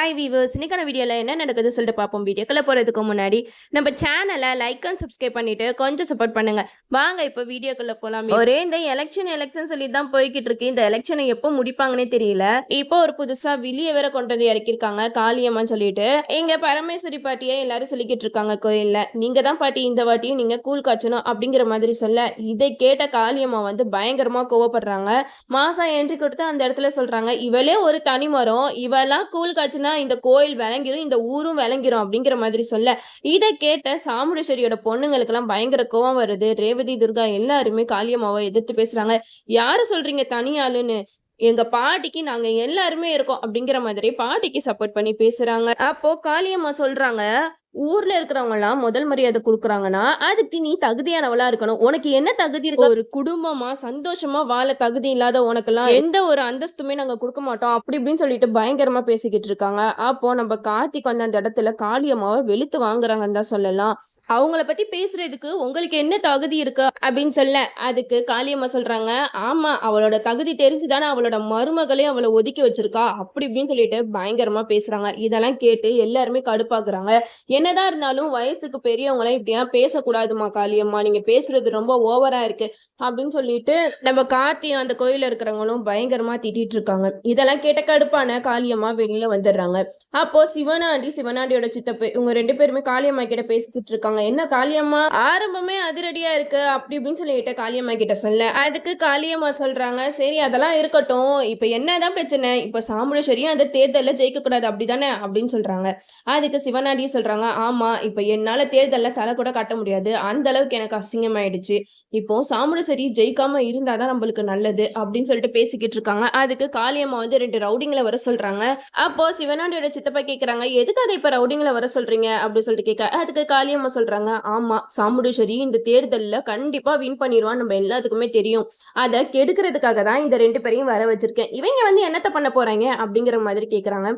Hi viewers இன்னைக்கான வீடியோவில் என்ன நடக்குதுன்னு சொல்லிட்டு பார்ப்போம். வீடியோக்குள்ளே போகிறதுக்கு முன்னாடி நம்ம சேனலை லைக் அண்ட் சப்ஸ்கிரைப் பண்ணிட்டு கொஞ்சம் சப்போர்ட் பண்ணுங்க. வாங்க இப்போ வீடியோக்குள்ளே போகலாம் ஒரே இந்த எலெக்ஷன் எலெக்ஷன் சொல்லி தான் போய்கிட்டு இருக்கு. இந்த எலெக்ஷனை எப்போ முடிப்பாங்கன்னே தெரியல. இப்போ ஒரு புதுசாக வெளியே வேற கொண்டு வந்து இறக்கியிருக்காங்க காளியம்மான்னு சொல்லிட்டு. எங்க பரமேஸ்வரி பாட்டியை எல்லாரும் சொல்லிக்கிட்டு இருக்காங்க கோயிலில். நீங்கள் தான் பாட்டி இந்த வாட்டியும் நீங்கள் கூழ் காய்ச்சணும் அப்படிங்கிற மாதிரி சொல்ல. இதை கேட்ட காளியம்மா வந்து பயங்கரமாக கோவப்படுறாங்க. மாசம் என்ட்ரி கொடுத்து அந்த இடத்துல சொல்கிறாங்க இவளே ஒரு தனி மரம் இவெல்லாம் கூழ் காய்ச்சினா இந்த கோயில் விளங்கிரும் இந்த ஊரும் விளங்கிரும் அப்படிங்கிற மாதிரி சொல்ல. இதை கேட்ட சாமுண்டேஸ்வரியோட பொண்ணுங்களுக்கெல்லாம் பயங்கர கோவம் வருது. ரேவதி துர்கா எல்லாருமே காளியம்மாவை எதிர்த்து பேசுறாங்க. யாரு சொல்றீங்க தனியாளுன்னு எங்க பாட்டிக்கு நாங்க எல்லாருமே இருக்கோம் அப்படிங்கிற மாதிரி பாட்டிக்கு சப்போர்ட் பண்ணி பேசுறாங்க. அப்போ காளியம்மா சொல்றாங்க ஊர்ல இருக்கிறவங்க எல்லாம் முதல் மரியாதை கொடுக்குறாங்கன்னா அதுக்கு நீ தகுதியானவளா இருக்கணும். உனக்கு என்ன தகுதி இருக்கு? ஒரு குடும்பமா சந்தோஷமா வாழ தகுதி இல்லாத உனக்கெல்லாம் எந்த ஒரு அந்தஸ்துமே நாங்க கொடுக்க மாட்டோம். அப்படி இப்படின்னு சொல்லிட்டு பயங்கரமா பேசிக்கிட்டு இருக்காங்க. அப்போ நம்ம கார்த்திக் வந்து அந்த இடத்துல காளியம்மாவை வெளுத்து வாங்குறாங்கன்னு தான் சொல்லலாம். அவங்கள பத்தி பேசுறதுக்கு உங்களுக்கு என்ன தகுதி இருக்கு அப்படின்னு சொல்ல. அதுக்கு காளியம்மா சொல்றாங்க ஆமா அவளோட தகுதி தெரிஞ்சுதானே அவளோட மருமகளே அவளை ஒதுக்கி வச்சிருக்கா. அப்படி இப்படின்னு சொல்லிட்டு பயங்கரமா பேசுறாங்க. இதெல்லாம் கேட்டு எல்லாருமே கடுப்பாக்குறாங்க. என்னதான் இருந்தாலும் வயசுக்கு பெரியவங்களாம் இப்படிலாம் பேசக்கூடாதுமா காளியம்மா. நீங்க பேசுறது ரொம்ப ஓவரா இருக்கு அப்படின்னு சொல்லிட்டு நம்ம கார்த்தி அந்த கோயில்ல இருக்கிறவங்களும் பயங்கரமா திட்டிட்டு இருக்காங்க. இதெல்லாம் கேட்ட கடுப்பான காளியம்மா வெளியில வந்துடுறாங்க. அப்போ சிவனாண்டி சிவனாண்டியோட சித்தப்பு இவங்க ரெண்டு பேருமே காளியம்மா கிட்ட பேசிக்கிட்டு இருக்காங்க. என்ன காளியம்மா? ஆரம்பமே அதிரடியா இருக்கு அப்படி இப்படின்னு சொல்லிட்டு காளியம்மா கிட்ட சொல்ல அதுக்கு காளியம்மா சொல்றாங்க சரி அதெல்லாம் இருக்கட்டும். இப்ப என்னதான் பிரச்சனை? இப்ப சாமுண்டேஸ்வரியும் அந்த தேர்தல்ல ஜெயிக்க கூடாது அப்படிதானே அப்படின்னு சொல்றாங்க. அதுக்கு சிவனாண்டியும் சொல்றாங்க ஆமா இப்ப என்னால தேர்தல்ல தலை கூட கட்ட முடியாது. அந்த அளவுக்கு எனக்கு அசிங்கமாயிடுச்சு. இப்போ சாமுண்டேஸ்வரி ஜெயிக்காம இருந்தாதான் நம்மளுக்கு நல்லது அப்படின்னு சொல்லிட்டு பேசிக்கிட்டு இருக்காங்க. அதுக்கு காளியம்மா வந்து ரெண்டு ரவுடிங்களை வர சொல்றாங்க. அப்போ சிவனாண்டியோட சித்தப்பா கேக்குறாங்க எதுக்காக இப்ப ரவுடிங்களை வர சொல்றீங்க? அப்படின்னு சொல்லிட்டு கேட்க அதுக்கு காளியம்மா சொல்றாங்க ஆமா சாமுண்டேஸ்வரி இந்த தேர்தல்ல கண்டிப்பா வின் பண்ணிடுவான் நம்ம எல்லாத்துக்குமே தெரியும். அதை கெடுக்கிறதுக்காக தான் இந்த ரெண்டு பேரையும் வர வச்சிருக்கேன். இவங்க வந்து என்னத்த பண்ண போறாங்க? அப்படிங்கிற மாதிரி கேக்குறாங்க.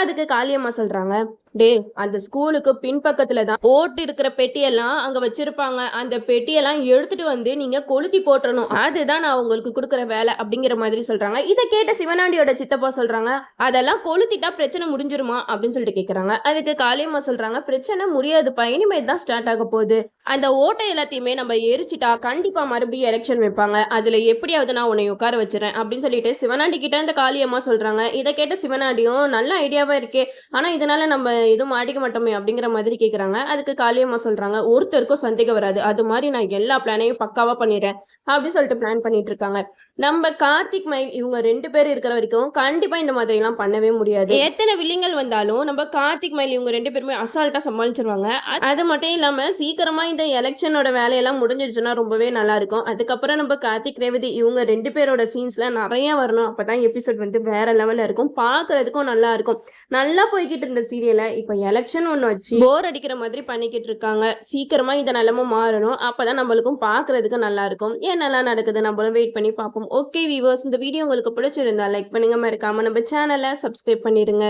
அதுக்கு காளியம்மா சொல்றாங்க டே அந்த ஸ்கூலுக்கு பின்பக்கத்துல தான் ஓட்டு இருக்கிற பெட்டியெல்லாம் அங்க வச்சிருப்பாங்க. அந்த பெட்டியெல்லாம் எடுத்துட்டு வந்து நீங்க கொளுத்தி போட்டுறணும். அதுதான் நான் உங்களுக்கு கொடுக்குற வேலை அப்படிங்கிற மாதிரி சொல்றாங்க. இதை கேட்ட சிவனாண்டியோட சித்தப்பா சொல்றாங்க அதெல்லாம் கொளுத்திட்டா பிரச்சனை முடிஞ்சிருமா? அப்படின்னு சொல்லிட்டு கேக்குறாங்க. அதுக்கு காளியம்மா சொல்றாங்க பிரச்சனை முடியாதுப்பா இனிமேல் தான் ஸ்டார்ட் ஆக போகுது. அந்த ஓட்டை எல்லாத்தையுமே நம்ம எரிச்சிட்டா கண்டிப்பா மறுபடியும் எலெக்ஷன் வைப்பாங்க. அதுல எப்படியாவது நான் உன்னை உட்கார வச்சிடறேன். அப்படின்னு சொல்லிட்டு சிவனாண்டி கிட்ட இந்த காளியம்மா சொல்றாங்க. இதை கேட்ட சிவனாண்டியும் நல்ல ஐடியாவா இருக்கே. ஆனா இதனால நம்ம எதுவும் மாட்டிக்க மாட்டோமே அப்படிங்கிற மாதிரி கேட்குறாங்க அதுக்கு காளியம்மா சொல்றாங்க ஒருத்தருக்கும் சந்தேகம் வராது. அது மாதிரி நான் எல்லா பிளானையும் பக்காவா பண்ணிடுறேன் அப்படின்னு சொல்லிட்டு பிளான் பண்ணிட்டு இருக்காங்க. நம்ம கார்த்திக் மை இவங்க ரெண்டு பேர் இருக்கிற வரைக்கும் கண்டிப்பா இந்த மாதிரி எல்லாம் பண்ணவே முடியாது. எத்தனை வில்லிங்கள் வந்தாலும் நம்ம கார்த்திக் மயில் இவங்க ரெண்டு பேருமே அசால்ட்டா சமாளிச்சிருவாங்க. அது மட்டும் இல்லாம சீக்கிரமா இந்த எலெக்ஷனோட வேலையெல்லாம் முடிஞ்சிருச்சுன்னா ரொம்பவே நல்லா இருக்கும். அதுக்கப்புறம் நம்ம கார்த்திக் ரேவதி இவங்க ரெண்டு பேரோட சீன்ஸ்ல நிறைய வரணும். அப்பதான் எபிசோட் வந்து வேற லெவல்ல இருக்கும். பாக்குறதுக்கும் நல்லா இருக்கும். நல்லா போய்கிட்டு இருந்த சீரியலை இப்போ எலெக்ஷன் ஒன்று வச்சு போர் அடிக்கிற மாதிரி பண்ணிக்கிட்டு இருக்காங்க. சீக்கிரமா இந்த நிலமும் மாறணும். அப்பதான் நம்மளுக்கும் பாக்குறதுக்கு நல்லா இருக்கும். என்னெல்லாம் நடக்குது நம்மளும் வெயிட் பண்ணி பார்ப்போம். ஓகே வீவர்ஸ் இந்த வீடியோ உங்களுக்கு பிடிச்சிருந்தா லைக் பண்ணுங்க மறக்காம நம்ம சேனலை சப்ஸ்கிரைப் பண்ணிடுங்க.